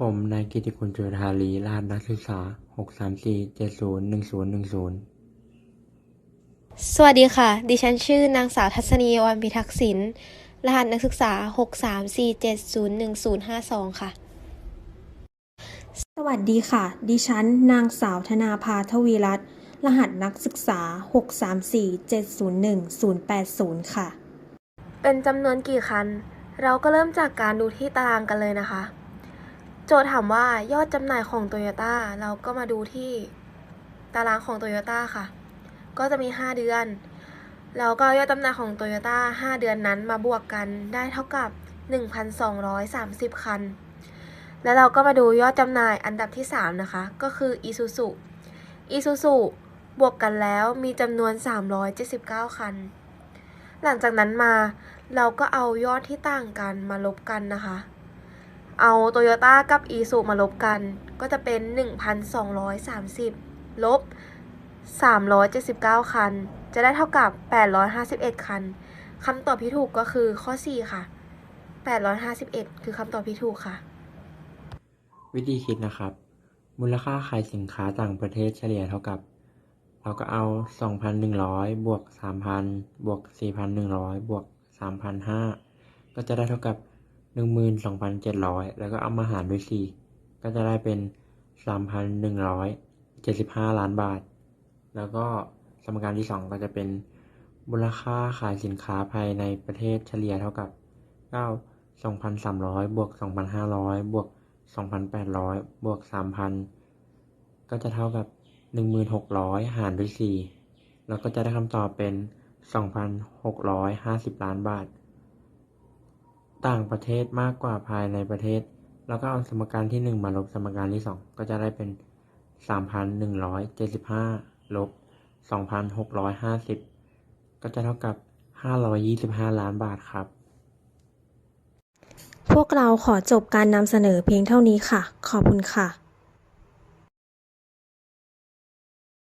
ผมนายกิติคุณจุฑาลีรหัสนักศึกษาหกสามสี่เจ็ดศูนย์หนึ่งศูนย์หนึ่งศูนย์สวัสดีค่ะ ดิฉันชื่อนางสาวทัศนีวันพิทักษ์ศิลป์รหัสนักศึกษา 634701052 ค่ะ สวัสดีค่ะ ดิฉันนางสาวธนาภาทวีรัตน์ รหัสนักศึกษา 634701080 ค่ะ เป็นจำนวนกี่คัน เราก็เริ่มจากการดูที่ตารางกันเลยนะคะ โจทย์ถามว่ายอดจำหน่ายของโตโยต้าเราก็มาดูที่ตารางของโตโยต้าค่ะ ก็จะมี 5 เดือนเราก็ยอดจำหน่ายของโตโยต้า5เดือนนั้นมาบวกกันได้เท่ากับ 1,230 คัน แล้วเราก็มาดูยอดจำหน่ายอันดับที่ 3 นะคะ ก็คือ Isuzu Isuzu บวกกันแล้วมีจำนวน 379 คัน หลังจากนั้นมาเราก็เอายอดที่ต่างกันมาลบกันนะคะ เอาโตโยต้ากับอีซูมาลบกัน ก็จะเป็น 1,230 ลบ 379 คัน จะได้เท่ากับ 851 คันคำตอบที่ถูกก็คือข้อ 4 ค่ะ 851 คือคำตอบที่ถูกค่ะ วิธีคิดนะครับ มูลค่าขายสินค้าต่างประเทศเฉลี่ยเท่ากับ เราก็เอา 2,100 บวก 3,000 บวก 4,100 บวก 3,500 ก็จะได้เท่ากับ หนึ่งหมื่นสองพันเจ็ดร้อยแล้วก็เอามาหารด้วยสี่ก็จะได้เป็นสามพันหนึ่งร้อยเจ็ดสิบห้าล้านบาท แล้วก็สมการที่สองก็จะเป็นมูลค่าขายสินค้าภายในประเทศเฉลี่ยเท่ากับเก้าสองพันสามร้อยบวกสองพันห้าร้อยบวกสองพันแปดร้อยบวกสามพันก็จะเท่ากับหนึ่งหมื่นหกร้อยหารด้วยสี่แล้วก็จะได้คำตอบเป็นสองพันหกร้อยห้าสิบล้านบาท ต่างประเทศมากกว่าภายในประเทศ แล้วก็เอาสมการที่ 1 มาลบสมการที่ 2 ก็จะได้เป็น 3,175 ลบ 2,650 ก็จะเท่ากับ 525 ล้านบาทครับ พวกเราขอจบการนำเสนอเพียงเท่านี้ค่ะ ขอบคุณค่ะ